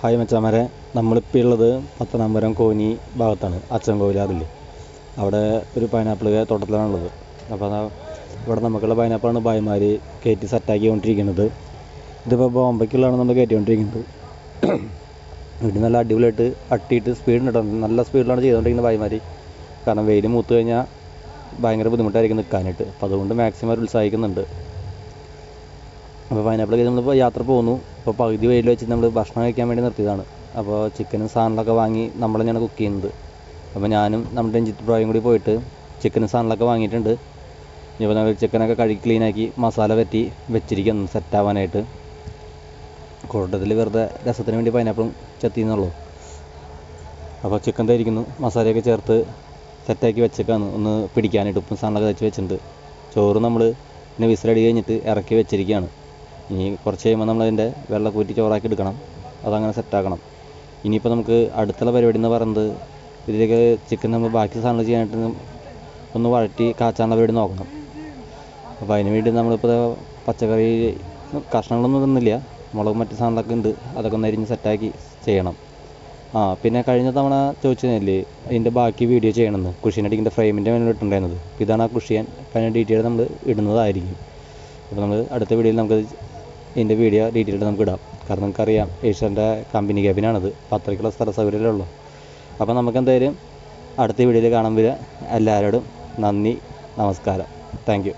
Hi മച്ചാമാരെ നമ്മളിപ്പോൾ ഉള്ളത് പത്തനാപുരം കോന്നി ഭാഗത്താണ് അച്ഛൻ കോവിലാറിൽ അവിടെ ഒരു പൈനാപ്പിൾ തോട്ടത്തിലാണ് ഉള്ളത് അപ്പോൾ അതാ ഇവിടെ നമുക്കുള്ള പൈനാപ്പിളാണ് ഭായിമാർ കയറ്റി സെറ്റാക്കിക്കൊണ്ടിരിക്കുന്നത് ഇതിപ്പോൾ ബോംബെക്കുള്ളതാണ് നമ്മൾ കയറ്റിക്കൊണ്ടിരിക്കുന്നത് ഇവിടെ നല്ല അടിപൊളിയായിട്ട് അട്ടിയിട്ട് സ്പീഡ് കേട്ടോ. നല്ല സ്പീഡിലാണ് ചെയ്തുകൊണ്ടിരിക്കുന്നത് ഭായിമാർ കാരണം വെയിൽ മൂത്ത് കഴിഞ്ഞാൽ ഭയങ്കര ബുദ്ധിമുട്ടായിരിക്കും നിൽക്കാനായിട്ട് അപ്പോൾ അതുകൊണ്ട് മാക്സിമം ഉത്സാഹിക്കുന്നുണ്ട്. അപ്പോൾ പൈനാപ്പിൾ കഴിച്ച് നമ്മളിപ്പോൾ യാത്ര പോകുന്നു. അപ്പോൾ പകുതി വെയിൽ വെച്ച് നമ്മൾ ഭക്ഷണം കഴിക്കാൻ വേണ്ടി നിർത്തിയതാണ്. അപ്പോൾ ചിക്കനും സാധനങ്ങളൊക്കെ വാങ്ങി നമ്മൾ തന്നെയാണ് കുക്ക് ചെയ്യുന്നത്. അപ്പോൾ ഞാനും നമ്മുടെ രഞ്ജിത്ത് പ്രായം കൂടി പോയിട്ട് ചിക്കനും സാധനങ്ങളൊക്കെ വാങ്ങിയിട്ടുണ്ട്. ഇനിയിപ്പോൾ നമ്മൾ ചിക്കനൊക്കെ കഴുകി ക്ലീനാക്കി മസാല പറ്റി വെച്ചിരിക്കുന്നു സെറ്റാവാനായിട്ട് കൂട്ടത്തിൽ വെറുതെ രസത്തിന് വേണ്ടി പൈനാപ്പിളും ചെത്തിയെന്നുള്ളൂ. അപ്പോൾ ചിക്കൻ തരിക്കുന്നു മസാലയൊക്കെ ചേർത്ത് സെറ്റാക്കി വെച്ചേക്കാണ്. ഒന്ന് പിടിക്കാനായിട്ട് ഉപ്പും സാധനങ്ങളൊക്കെ വെച്ച് വെച്ചിട്ടുണ്ട്. ചോറ് നമ്മൾ പിന്നെ വിസിലടി കഴിഞ്ഞിട്ട് ഇറക്കി വെച്ചിരിക്കുകയാണ്. ഇനി കുറച്ച് കഴിയുമ്പോൾ നമ്മളതിന്റെ വെള്ളം കൂറ്റി ചോറാക്കി എടുക്കണം. അതങ്ങനെ സെറ്റാക്കണം ഇനിയിപ്പോൾ നമുക്ക് അടുത്തുള്ള പരിപാടി എന്ന് പറയുന്നത് ഇതിലേക്ക് ചിക്കൻ നമ്മൾ ബാക്കി സാധനങ്ങൾ ചെയ്യാനായിട്ട് ഒന്ന് വഴറ്റി കാച്ചാനുള്ള പരിപാടി നോക്കണം. അപ്പോൾ അതിന് വേണ്ടി നമ്മളിപ്പോൾ പച്ചക്കറി കഷ്ണങ്ങളൊന്നും തന്നില്ല മുളകും മറ്റു സാധനങ്ങളൊക്കെ ഉണ്ട്. അതൊക്കെ ഒന്ന് അരിഞ്ഞ് സെറ്റാക്കി ചെയ്യണം. ആ പിന്നെ കഴിഞ്ഞ തവണ ചോദിച്ചതല്ലേ അതിന്റെ ബാക്കി വീഡിയോ ചെയ്യണമെന്ന് കുഷ്യനടിക്കിന്റെ ഫ്രെയിമിന്റെ മേലെ ഇട്ടുണ്ടായിരുന്നത് ഇതാണ് ആ കുഷ്യൻ അതിന്റെ ഡീറ്റെയിൽ നമ്മൾ ഇടുന്നതായിരിക്കും. അപ്പോൾ നമ്മൾ അടുത്ത വീഡിയോയിൽ നമുക്ക് ഇതിന്റെ വീഡിയോ ഡീറ്റെയിൽ നമുക്ക് ഇടാം. കാരണം നമുക്കറിയാം ഏഷ്യന്റെ കമ്പനി ക്യാബിനാണത് പത്രയ്ക്കുള്ള സ്ഥല സൗകര്യമല്ലേ അപ്പോൾ നമുക്ക് എന്തായാലും അടുത്ത വീഡിയോയിൽ കാണാൻ വരിക. എല്ലാവരോടും നന്ദി നമസ്കാരം. താങ്ക്